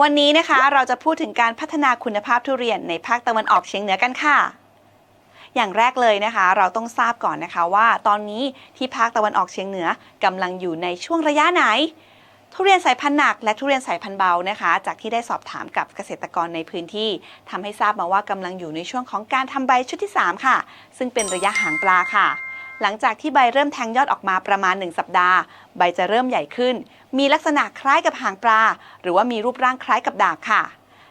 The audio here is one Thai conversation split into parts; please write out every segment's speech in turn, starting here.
วันนี้นะคะเราจะพูดถึงการพัฒนาคุณภาพทุเรียนในภาคตะวันออกเฉียงเหนือกันค่ะ อย่างแรกเลยนะคะ เราต้องทราบก่อนนะคะว่า ตอนนี้ที่ภาคตะวันออกเฉียงเหนือกำลังอยู่ในช่วงระยะไหน ทุเรียนสายพันธุ์หนักและทุเรียนสายพันธุ์เบานะคะ จากที่ได้สอบถามกับเกษตรกรในพื้นที่ทำให้ทราบมาว่ากำลังอยู่ในช่วงของการทำใบชุดที่ 3 ค่ะ ซึ่งเป็นระยะหางปลาค่ะ หลังจากที่ใบเริ่มแทงยอดออกมาประมาณ 1 สัปดาห์ ใบจะเริ่มใหญ่ขึ้น มีลักษณะคล้ายกับหางปลา หรือว่ามีรูปร่างคล้ายกับดาบค่ะ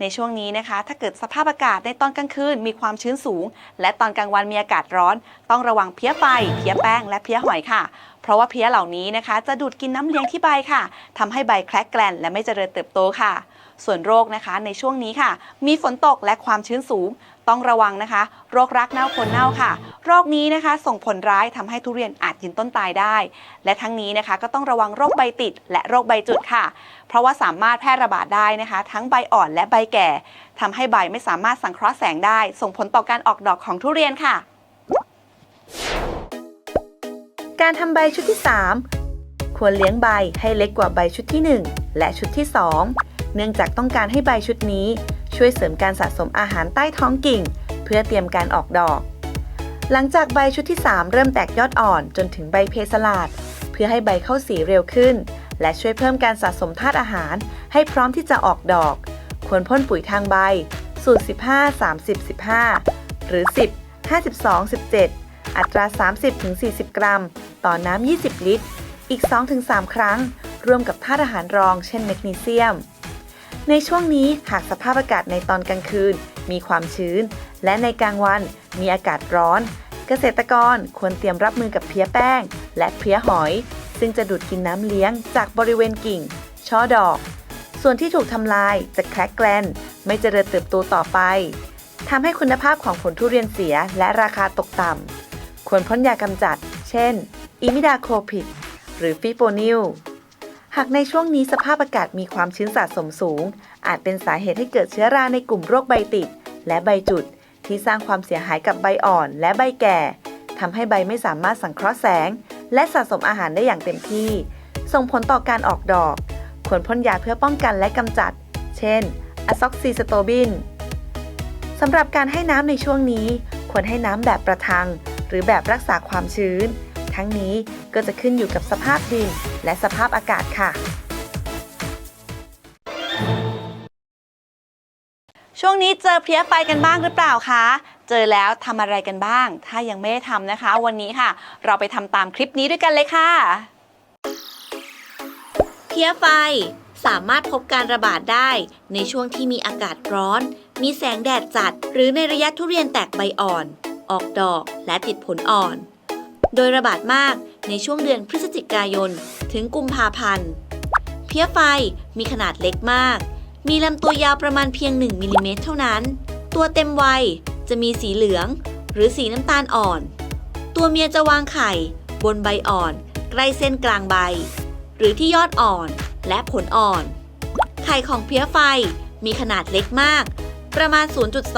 ในช่วงนี้นะคะ ถ้าเกิดสภาพอากาศในตอนกลางคืนมีความชื้นสูง และตอนกลางวันมีอากาศร้อน ต้องระวังเพี้ยไฟ เพี้ยแป้ง และเพี้ยหอยค่ะ เพราะว่าเพี้ยเหล่านี้นะคะ จะดูดกินน้ำเลี้ยงที่ใบค่ะทำให้ใบแคลกแกลนและไม่เจริญเติบโตค่ะ ส่วนโรคนะคะในช่วงนี้ค่ะ มีฝนตกและความชื้นสูง ต้องระวังนะคะ โรครักเน่าคนเน่าค่ะ โรคนี้นะคะส่งผลร้ายทำให้ทุเรียนอาจยืนต้นตายได้ และทั้งนี้นะคะก็ต้องระวังโรคใบติด และโรคใบจุดค่ะ เพราะว่าสามารถแพร่ระบาดได้นะคะ ทั้งใบอ่อนและใบแก่ทำให้ใบไม่สามารถสังเคราะห์แสงได้ ส่งผลต่อการออกดอกของทุเรียนค่ะ การทำใบชุดที่ 3 ควรเลี้ยงใบให้เล็กกว่าใบชุดที่ 1 และชุดที่ 2 เนื่องจากต้องการให้ใบชุดนี้ ช่วยเสริมการสะสมอาหารใต้ท้องกิ่ง เพื่อเตรียมการออกดอก หลังจากใบชุดที่ 3 เริ่มแตกยอดอ่อนจนถึงใบเพสลาด เพื่อให้ใบเข้าสีเร็วขึ้น และช่วยเพิ่มการสะสมธาตุอาหาร ให้พร้อมที่จะออกดอก ควรพ่นปุ๋ยทางใบ สูตร 15 30 15 หรือ 10 52 17 อัตรา 30-40 กรัม ต่อน้ำ 20 ลิตร อีก 2-3 ครั้งร่วมกับธาตุอาหารรองเช่นแมกนีเซียม ในช่วงนี้หากสภาพอากาศในตอนกลางคืน มีความชื้น และในกลางวันมีอากาศร้อน เกษตรกรควรเตรียมรับมือกับเพี้ยแป้ง และเพี้ยหอย ซึ่งจะดูดกินน้ำเลี้ยงจากบริเวณกิ่ง ช่อดอก ส่วนที่ถูกทำลายจะแคลกแกลนไม่เจริญเติบโตต่อไปทำให้คุณภาพของผลทุเรียนเสียและราคาตกต่ำควรพ่นยากำจัด เช่น อิมิดาโคพิดหรือฟิโปนิล หากในช่วงนี้สภาพอากาศมีความชื้นสะสมสูง อาจเป็นสาเหตุให้เกิดเชื้อราในกลุ่มโรคใบติด และใบจุด ที่สร้างความเสียหายกับใบอ่อนและใบแก่ทำให้ใบไม่สามารถสังเคราะห์แสง และสะสมอาหารได้อย่างเต็มที่ ส่งผลต่อการออกดอก ควรพ่นยาเพื่อป้องกันและกำจัด เช่นอะซ็อกซิสโตบินสำหรับการให้น้ำในช่วงนี้ ควรให้น้ำแบบประทัง หรือแบบรักษาความชื้น ทั้งนี้ก็จะขึ้นอยู่กับสภาพดิน และสภาพอากาศค่ะ ช่วงนี้เจอเพลี้ยไฟกันบ้างหรือเปล่าคะเจอแล้วทำอะไรกันบ้าง ถ้ายังไม่ได้ทำนะคะ วันนี้ค่ะ เราไปทำตามคลิปนี้ด้วยกันเลยค่ะ เพี้ยไฟสามารถพบการระบาดได้ในช่วงที่มีอากาศร้อน มีแสงแดดจัด หรือในระยะทุเรียนแตกใบอ่อน ออกดอกและติดผลอ่อน โดยระบาดมาก ในช่วงเดือนพฤศจิกายน ถึงกุมภาพันธ์ เพี้ยไฟมีขนาดเล็กมาก มีลำตัวยาวประมาณเพียง 1มิลลิเมตรเท่านั้น ตัวเต็มวัยจะมีสีเหลือง หรือสีน้ำตาลอ่อน ตัวเมียจะวางไข่ บนใบอ่อน ใกล้เส้นกลางใบ หรือที่ยอดอ่อนและผลอ่อน ไข่ของเพี้ยไฟมีขนาดเล็กมาก ประมาณ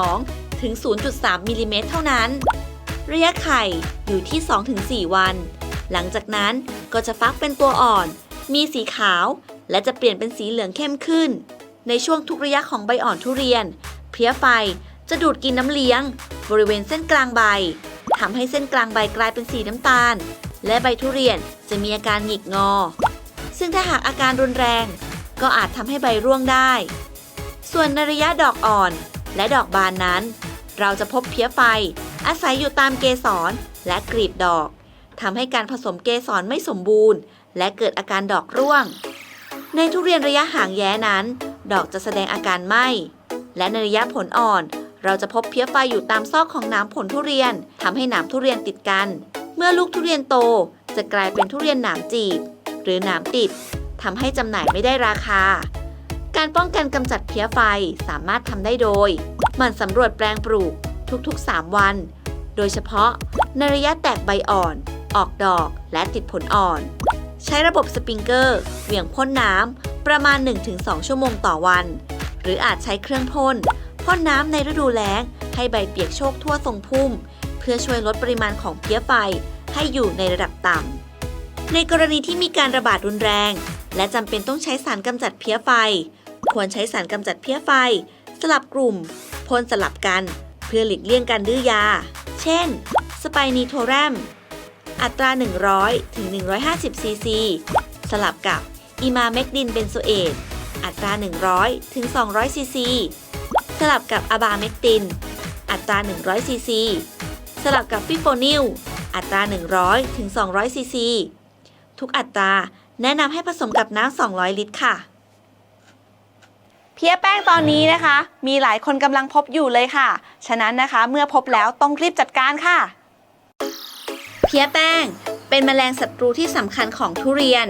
0.2 ถึง 0.3มิลลิเมตรเท่านั้น ระยะไข่อยู่ที่ 2-4 วัน หลังจากนั้นก็จะฟักเป็นตัวอ่อน มีสีขาว และจะเปลี่ยนเป็นสีเหลืองเข้มขึ้น ในช่วงทุกระยะของใบอ่อนทุเรียน เพี้ยไฟจะดูดกินน้ำเลี้ยง บริเวณเส้นกลางใบทำให้เส้นกลางใบกลายเป็นสีน้ำตาล และใบทุเรียนจะมีอาการหงิกงอ ซึ่งถ้าหากอาการรุนแรง ก็อาจทำให้ใบร่วงได้ ส่วนในระยะดอกอ่อนและดอกบานนั้น เราจะพบเพี้ยไฟอาศัยอยู่ตามเกสรและกลีบดอก ทำให้การผสมเกสรไม่สมบูรณ์ และเกิดอาการดอกร่วง ในทุเรียนระยะห่างแย้นั้น ดอกจะแสดงอาการไหม้และในระยะผลอ่อน เราจะพบเพี้ยไฟอยู่ตามซอกของหน้ำผลทุเรียนทำให้หนามทุเรียนติดกัน เมื่อลูกทุเรียนโตจะกลายเป็นทุเรียนหนามจีบ หรือหนามติดทำให้จำหน่ายไม่ได้ราคา การป้องกันกำจัดเพี้ยไฟสามารถทำได้โดยหมั่นสำรวจแปลงปลูกทุกๆ 3 วัน โดยเฉพาะในระยะแตกใบอ่อน ออกดอกและติดผลอ่อน ใช้ระบบสปริงเกอร์เหวี่ยงพ่นน้ำประมาณ 1-2 ชั่วโมงต่อวัน หรืออาจใช้เครื่องพ่นพ่นน้ำในฤดูแล้ง ให้ใบเปียกโชกทั่วทรงพุ่ม เพื่อช่วยลดปริมาณของเพี้ยไฟให้อยู่ในระดับต่ำ ในกรณีที่มีการระบาดรุนแรง และจำเป็นต้องใช้สารกำจัดเพี้ยไฟ ควรใช้สารกำจัดเพี้ยไฟ สลับกลุ่มพ่นสลับกัน เพื่อหลีกเลี่ยงการดื้อยา เช่น สไปนีโทแรม อัตรา 100 ถึง 150 ซีซี สลับกับอิมาเมกดินเบนโซเอตอัตรา 100 ถึง 200 ซีซี สลับกับอะบาเมกติน อัตรา 100 ซีซี สลับกับฟิโฟนิล อัตรา 100 ถึง 200 ซีซี ทุกอัตราแนะนำให้ผสมกับน้ำ 200 ลิตรค่ะ เพี้ยแป้งตอนนี้นะคะ มีหลายคนกำลังพบอยู่เลยค่ะ ฉะนั้นนะคะเมื่อพบแล้วต้องรีบจัดการค่ะ เพี้ยแป้ง เป็นแมลงศัตรูที่สำคัญของทุเรียน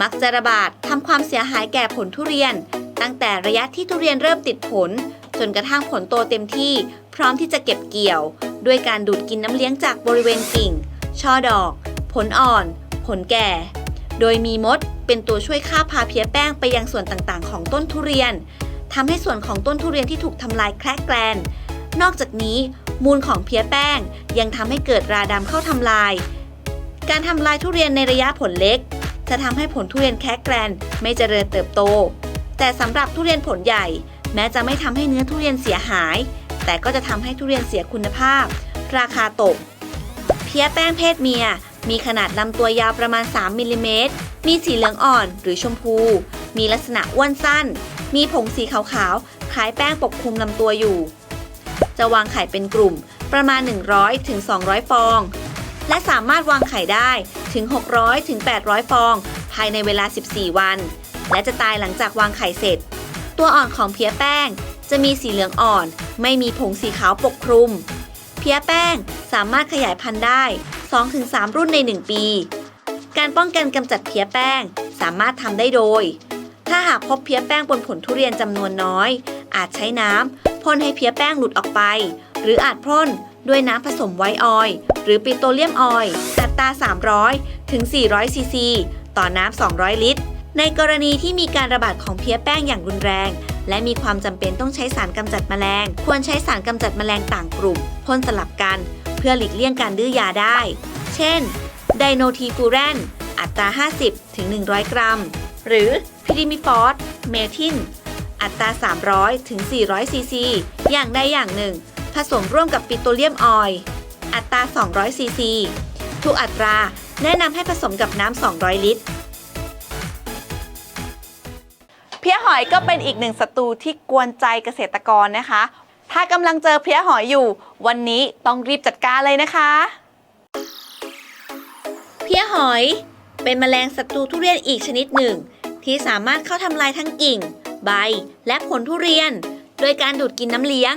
มักจะระบาดทำความเสียหายแก่ผลทุเรียน ตั้งแต่ระยะที่ทุเรียนเริ่มติดผล จนกระทั่งผลโตเต็มที่ พร้อมที่จะเก็บเกี่ยว ด้วยการดูดกินน้ำเลี้ยงจากบริเวณกิ่ง ช่อดอก ผลอ่อน ผลแก่ โดยมีมดเป็นตัวช่วยฆ่าพาเพี้ยแป้งไปยังส่วนต่างๆ ของต้นทุเรียนทำให้ส่วนของต้นทุเรียนที่ถูกทำลายแคลกแกลน นอกจากนี้ มูลของเพี้ยแป้ง ยังทำให้เกิดราดำเข้าทำลาย การทำลายทุเรียนในระยะผลเล็ก จะทำให้ผลทุเรียนแคกแกรนไม่เจริญเติบโต แต่สำหรับทุเรียนผลใหญ่ แม้จะไม่ทำให้เนื้อทุเรียนเสียหาย แต่ก็จะทำให้ทุเรียนเสียคุณภาพ ราคาตก เพี้ยแป้งเพศเมีย มีขนาดลำตัวยาวประมาณ 3มิลลิเมตรมีสีเหลืองอ่อนหรือชมพู มีลักษณะอ้วนสั้น มีผงสีขาวๆ คล้ายแป้งปกคลุมลำตัวอยู่ จะวางไข่เป็นกลุ่มประมาณ100ถึง200 ฟอง และสามารถวางไข่ได้ถึง600ถึง800 ฟอง ภายในเวลา 14 วัน และจะตายหลังจากวางไข่เสร็จ ตัวอ่อนของเพี้ยแป้ง จะมีสีเหลืองอ่อน ไม่มีผงสีขาวปกคลุม เพี้ยแป้งสามารถขยายพันธุ์ได้ 2-3 รุ่นใน 1 ปี การป้องกันกำจัดเพี้ยแป้งสามารถทำได้โดย ถ้าหากพบเพี้ยแป้งบนผลทุเรียนจำนวนน้อย อาจใช้น้ำ พ่นให้เพี้ยแป้งหลุดออกไป หรืออาจพ่นด้วยน้ำผสมไวออยล์หรือปิโตรเลียมออยล์อัตรา 300 ถึง 400 ซีซี ต่อน้ำ 200 ลิตร ในกรณีที่มีการระบาดของเพี้ยแป้งอย่างรุนแรง และมีความจำเป็นต้องใช้สารกำจัดแมลง ควรใช้สารกำจัดแมลงต่างกลุ่มพ่นสลับกัน เพื่อหลีกเลี่ยงการดื้อยาได้ เช่น ไดโนทีฟูแรนอัตรา 50 ถึง 100 กรัม หรือพิริมิฟอสเมทิน อัตรา 300 ถึง 400 ซีซี อย่างใดอย่างหนึ่ง ผสมร่วมกับปิโตรเลียมออยล์ อัตรา 200 ซีซี ทุกอัตราแนะนำให้ผสมกับน้ำ 200 ลิตร เพี้ยหอยก็เป็นอีกหนึ่งศัตรูที่กวนใจเกษตรกรนะคะ ถ้ากำลังเจอเพี้ยหอยอยู่ วันนี้ต้องรีบจัดการเลยนะคะ เพี้ยหอย เป็นแมลงศัตรูทุเรียนอีกชนิดหนึ่ง ที่สามารถเข้าทำลายทั้งกิ่ง ใบ และผลทุเรียน โดยการดูดกินน้ำเลี้ยง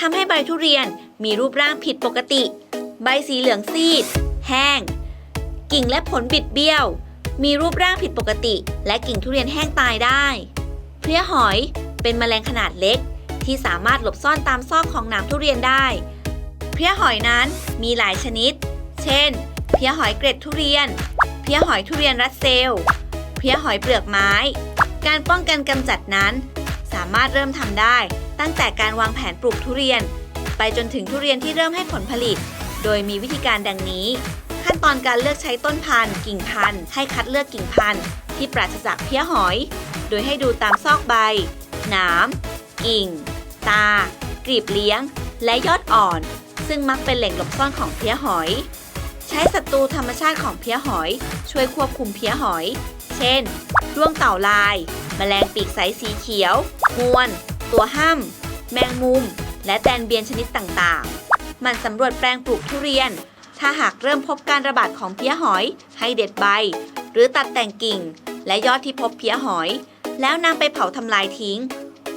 ทำให้ใบทุเรียนมีรูปร่างผิดปกติ ใบสีเหลืองซีด แห้ง กิ่งและผลบิดเบี้ยว มีรูปร่างผิดปกติ และกิ่งทุเรียนแห้งตายได้ เพลี้ยหอยเป็นแมลงขนาดเล็ก ที่สามารถหลบซ่อนตามซอกของหนามทุเรียนได้ เพลี้ยหอยนั้นมีหลายชนิด เช่น เพลี้ยหอยเกร็ดทุเรียน เพลี้ยหอยทุเรียนรัสเซล เพลี้ยหอยเปลือกไม้ การป้องกันกำจัดนั้น สามารถเริ่มทำได้ ตั้งแต่การวางแผนปลูกทุเรียน ไปจนถึงทุเรียนที่เริ่มให้ผลผลิต โดยมีวิธีการดังนี้ ขั้นตอนการเลือกใช้ต้นพันธุ์ กิ่งพันธุ์ให้คัดเลือกกิ่งพันธุ์ที่ปราศจากเพี้ยหอย โดยให้ดูตามซอกใบ หนาม กิ่ง ตา กลีบเลี้ยง และยอดอ่อน ซึ่งมักเป็นแหล่งหลบซ่อนของเพี้ยหอย ใช้ศัตรูธรรมชาติของเพี้ยหอย ช่วยควบคุมเพี้ยหอย เช่นด้วงเต่าลายแมลงปีกใสสีเขียวงวน ตัวห้ำแมงมุม และแตนเบียนชนิดต่างๆ มันสำรวจแปลงปลูกทุเรียน ถ้าหากเริ่มพบการระบาดของเพี้ยหอย ให้เด็ดใบ หรือตัดแต่งกิ่ง และยอดที่พบเพี้ยหอย แล้วนำไปเผาทำลายทิ้ง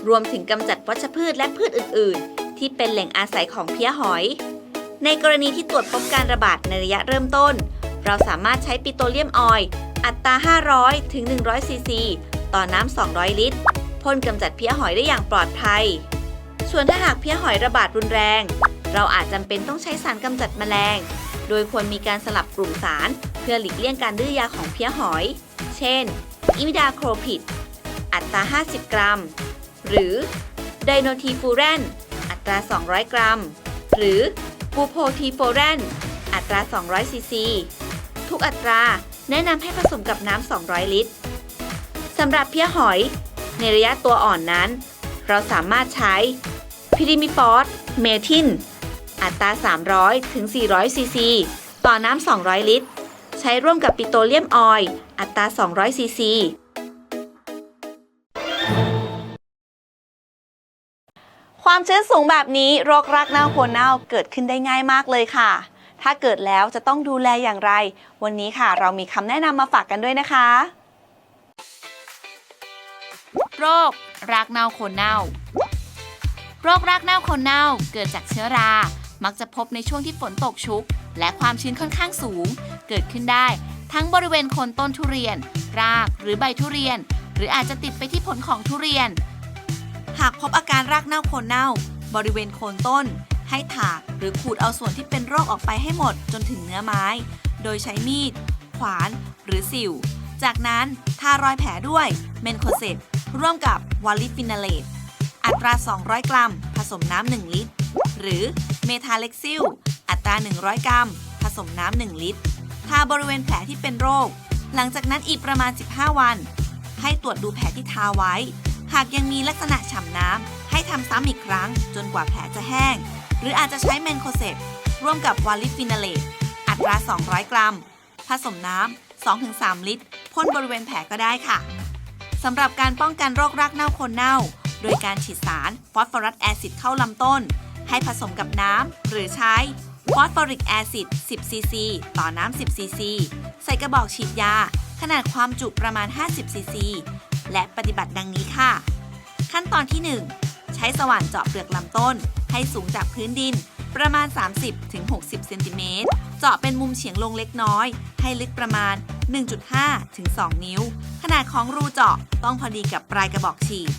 รวมถึงกำจัดวัชพืชและพืชอื่น ๆ ที่เป็นแหล่งอาศัยของเพี้ยหอย ในกรณีที่ตรวจพบการระบาดในระยะเริ่มต้น เราสามารถใช้ปิโตรเลียมออยล์ อัตรา 500 ถึง 100 ซีซี ต่อน้ำ 200 ลิตร พ่นกำจัดเพี้ยหอยได้อย่างปลอดภัย ส่วนถ้าหากเพี้ยหอยระบาดรุนแรง เราอาจจำเป็นต้องใช้สารกำจัดแมลง โดยควรมีการสลับกลุ่มสาร เพื่อหลีกเลี่ยงการดื้อยาของเพี้ยหอย เช่น อิมิดาโครพิด อัตรา 50 กรัม หรือไดโนทีฟูแรน อัตรา 200 กรัม หรือบูโพทีโฟแรน อัตรา 200 ซีซี ทุกอัตรา แนะนำให้ผสมกับน้ำ 200 ลิตรสำหรับเพี้ยหอย ในระยะตัวอ่อนนั้น เราสามารถใช้พิริมิฟอสเมทิน อัตรา 300 ถึง 400 ซีซี ต่อน้ำ 200 ลิตร ใช้ร่วมกับปิโตรเลียมออยล์อัตรา 200 ซีซีความชื้นสูงแบบนี้โรครากเน่าโคนเน่าเกิดขึ้นได้ง่ายมากเลยค่ะ ถ้าเกิดแล้วจะต้องดูแลอย่างไร วันนี้ค่ะ เรามีคำแนะนำมาฝากกันด้วยนะคะ โรครากเน่าโคนเน่า โรครากเน่าโคนเน่าเกิดจากเชื้อรา มักจะพบในช่วงที่ฝนตกชุก และความชื้นค่อนข้างสูง เกิดขึ้นได้ ทั้งบริเวณโคนต้นทุเรียน รากหรือใบทุเรียน หรืออาจจะติดไปที่ผลของทุเรียน หากพบอาการรากเน่าโคนเน่า บริเวณโคนต้น ให้ถากหรือขูดเอาส่วนที่เป็นโรคออกไปให้หมดจนถึงเนื้อไม้ โดยใช้มีด ขวาน หรือสิว จากนั้นทารอยแผลด้วยเมนโคเซตร่วมกับวอลลิฟินาเลตอัตรา 200 กรัม ผสมน้ำ 1 ลิตร หรือเมทาเล็กซิล อัตรา 100 กรัม ผสมน้ำ 1 ลิตร ทาบริเวณแผลที่เป็นโรค หลังจากนั้นอีกประมาณ 15 วัน ให้ตรวจดูแผลที่ทาไว้ หากยังมีลักษณะฉ่ำน้ำ ให้ทำซ้ำอีกครั้ง จนกว่าแผลจะแห้ง หรืออาจจะใช้เมนโคเซตร่วมกับวอลลิฟินาเลตอัตรา 200 กรัม ผสมน้ำ 2-3 ลิตรพ่นบริเวณแผลก็ได้ค่ะสำหรับการป้องกันโรครากเน่าโคนเน่า โดยการฉีดสารฟอสฟอรัสแอซิดเข้าลำต้น ให้ผสมกับน้ำ หรือใช้ฟอสฟอริกแอซิด 10 ซีซีต่อน้ำ 10 ซีซีใส่กระบอกฉีดยา ขนาดความจุประมาณ 50 ซีซี และปฏิบัติดังนี้ค่ะ ขั้นตอนที่ 1 ช้สว่านเจาะเปลือกลำต้น ให้สูงจากพื้นดิน ประมาณ 30-60 เซนติเมตร เจาะเป็นมุมเฉียงลงเล็กน้อย ให้ลึกประมาณ 1.5 ถึง 2 นิ้ว ขนาดของรูเจาะต้องพอดีกับปลายกระบอกฉีด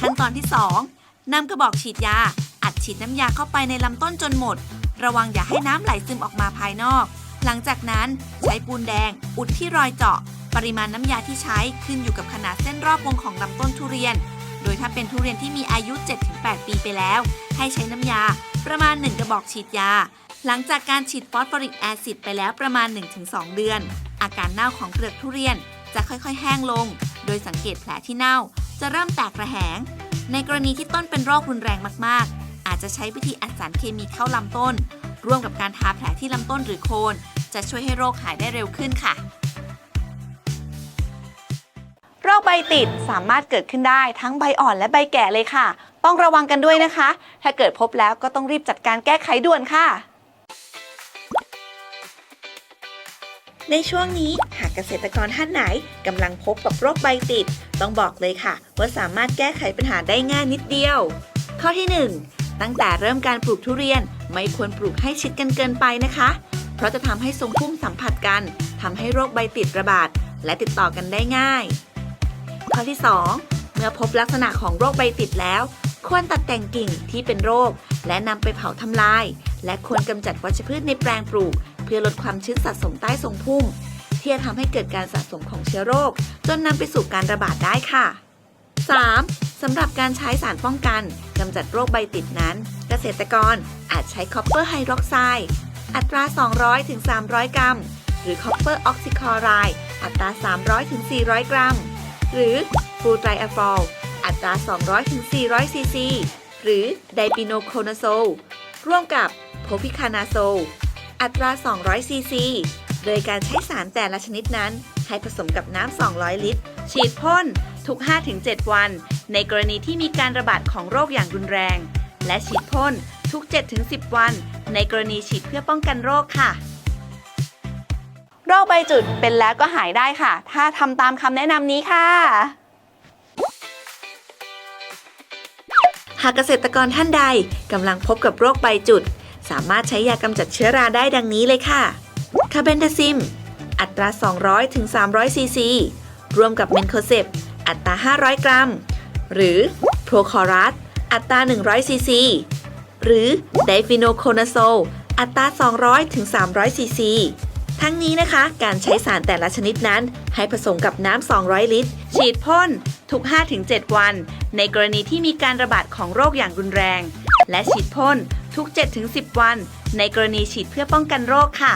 ขั้นตอนที่ 2นำกระบอกฉีดยา อัดฉีดน้ำยาเข้าไปในลำต้นจนหมด ระวังอย่าให้น้ำไหลซึมออกมาภายนอก หลังจากนั้นใช้ปูนแดง อุดที่รอยเจาะ ปริมาณน้ำยาที่ใช้ขึ้นอยู่กับขนาดเส้นรอบวงของลำต้นทุเรียน โดยถ้าเป็นทุเรียนที่มีอายุ 7-8 ปีไปแล้ว ให้ใช้น้ำยา ประมาณ 1 กระบอกฉีดยา หลังจากการฉีดฟอสฟอริกแอซิดไปแล้วประมาณ 1-2 เดือน อาการเน่าของเปลือกทุเรียนจะค่อยๆ แห้งลง โดยสังเกตแผลที่เน่า จะเริ่มแตกระแหง ในกรณีที่ต้นเป็นโรครุนแรงมากๆ อาจจะใช้วิธีอัดสารเคมีเข้าลำต้น ร่วมกับการทาแผลที่ลำต้นหรือโคน จะช่วยให้โรคหายได้เร็วขึ้นค่ะ โรคใบติดสามารถเกิดขึ้นได้ทั้งใบอ่อนและใบแก่เลยค่ะ ต้องระวังกันด้วยนะคะ ถ้าเกิดพบแล้วก็ต้องรีบจัดการแก้ไขด่วนค่ะ ในช่วงนี้หากเกษตรกรท่านไหนกำลังพบกับโรคใบติด ต้องบอกเลยค่ะ ว่าสามารถแก้ไขปัญหาได้ง่ายนิดเดียว ข้อที่ 1 ตั้งแต่เริ่มการปลูกทุเรียนไม่ควรปลูกให้ชิดกันเกินไปนะคะ เพราะจะทำให้ทรงพุ่มสัมผัสกันทำให้โรคใบติดระบาดและติดต่อกันได้ง่าย ข้อที่ 2 เมื่อพบลักษณะของโรคใบติดแล้ว ควรตัดแต่งกิ่งที่เป็นโรค และนำไปเผาทำลาย และควรกำจัดวัชพืชในแปลงปลูก เพื่อลดความชื้นสะสมใต้ทรงพุ่มที่จะทำให้เกิดการสะสมของเชื้อโรค จนนำไปสู่การระบาดได้ค่ะ 3. สำหรับการใช้สารป้องกันกำจัดโรคใบติดนั้น เกษตรกรอาจใช้คอปเปอร์ไฮดรอกไซด์อัตรา 200-300 กรัม หรือคอปเปอร์ออกซิคลอไรด์อัตรา 300-400 กรัม หรือฟูไตรอะฟอลอัตรา 200-400 ซีซี หรือไดปิโนโคนาโซล ร่วมกับโพพิคานาโซล อัตรา 200 ซีซี โดยการใช้สารแต่ละชนิดนั้น ให้ผสมกับน้ำ 200 ลิตร ฉีดพ่นทุก 5-7 วัน ในกรณีที่มีการระบาดของโรคอย่างรุนแรง และฉีดพ่นทุก 7-10 วัน ในกรณีฉีดเพื่อป้องกันโรคค่ะ โรคใบจุดเป็นแล้วก็หายได้ค่ะ ถ้าทำตามคำแนะนำนี้ค่ะ หากเกษตรกรท่านใดกำลังพบกับโรคใบจุด สามารถใช้ยากำจัดเชื้อราได้ดังนี้เลยค่ะ คาเบนดาซิม อัตรา 200ถึง300ซีซีรวมกับเมนโคเซปอัตรา 500 กรัม หรือโพรคอรัส อัตรา 100ซีซี หรือไดฟิโนโคนาโซ อัตรา 200ถึง300ซีซี ทั้งนี้นะคะ การใช้สารแต่ละชนิดนั้น ให้ผสมกับน้ำ 200 ลิตร ฉีดพ่นทุก 5-7 วัน ในกรณีที่มีการระบาดของโรคอย่างรุนแรง และฉีดพ่นทุก 7-10 วัน ในกรณีฉีดเพื่อป้องกันโรคค่ะ